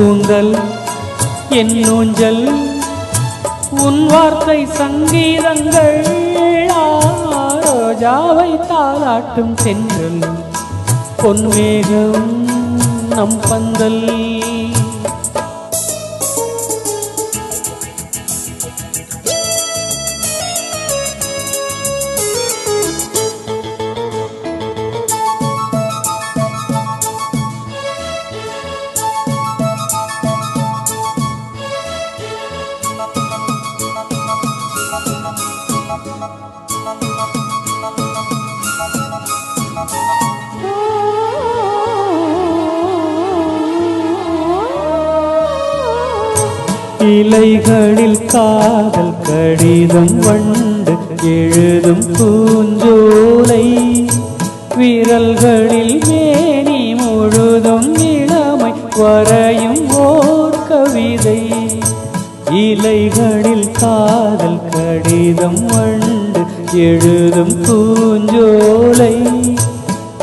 கூந்தல் என் ஊஞ்சல் உன் வார்த்தை சங்கீதங்கள் ரோஜாவை தாளாட்டும் சென்றல் பொன்மேகம் நம் பந்தல். இலைகளில் காதல் கடிதம் வண்டு எழுதும் பூஞ்சோலை. விரல்களில் மேனி முழுதும் இளமை வரையும் ஓர் கவிதை. இலைகளில் காதல் கடிதம் வண்டு எழுதும் பூஞ்சோலை.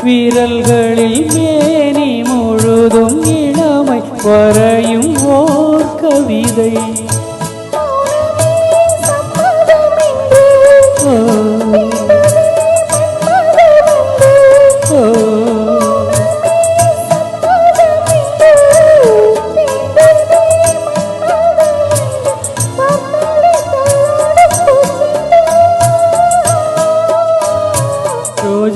விரல்களில் மேனி முழுதும் இளமை வரையும் ஓர் கவிதை.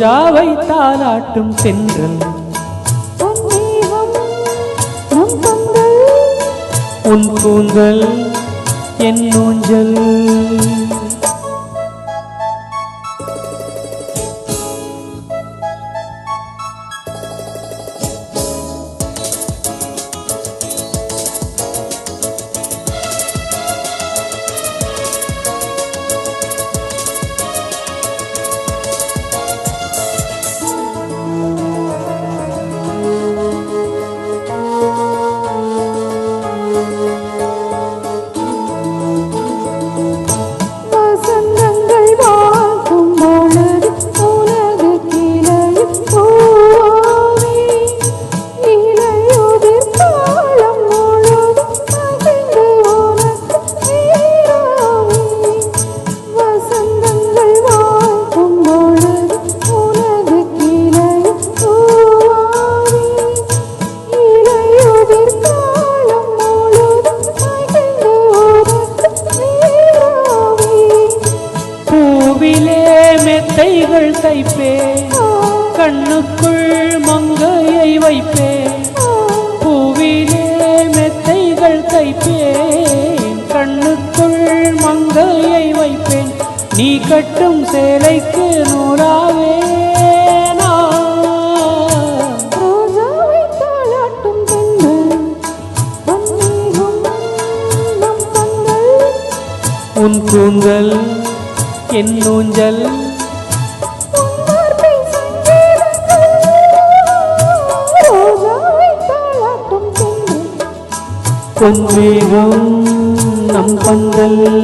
ரோஜாவை தாலாட்டும் சென்றல். உன் கூந்தல் என் ஊஞ்சல். மெத்தைகள் தைப்பேன் கண்ணுக்குள் மங்கையை வைப்பேன் பூவிலே மெத்தைகள் தைப்பேன் கண்ணுக்குள் மங்கையை வைப்பேன் நீ கட்டும் சேலைக்கு நூறாவே கண்கள் உன் கூந்தல் என் ஊஞ்சல் கொன்றேகம் நம் பந்தல்.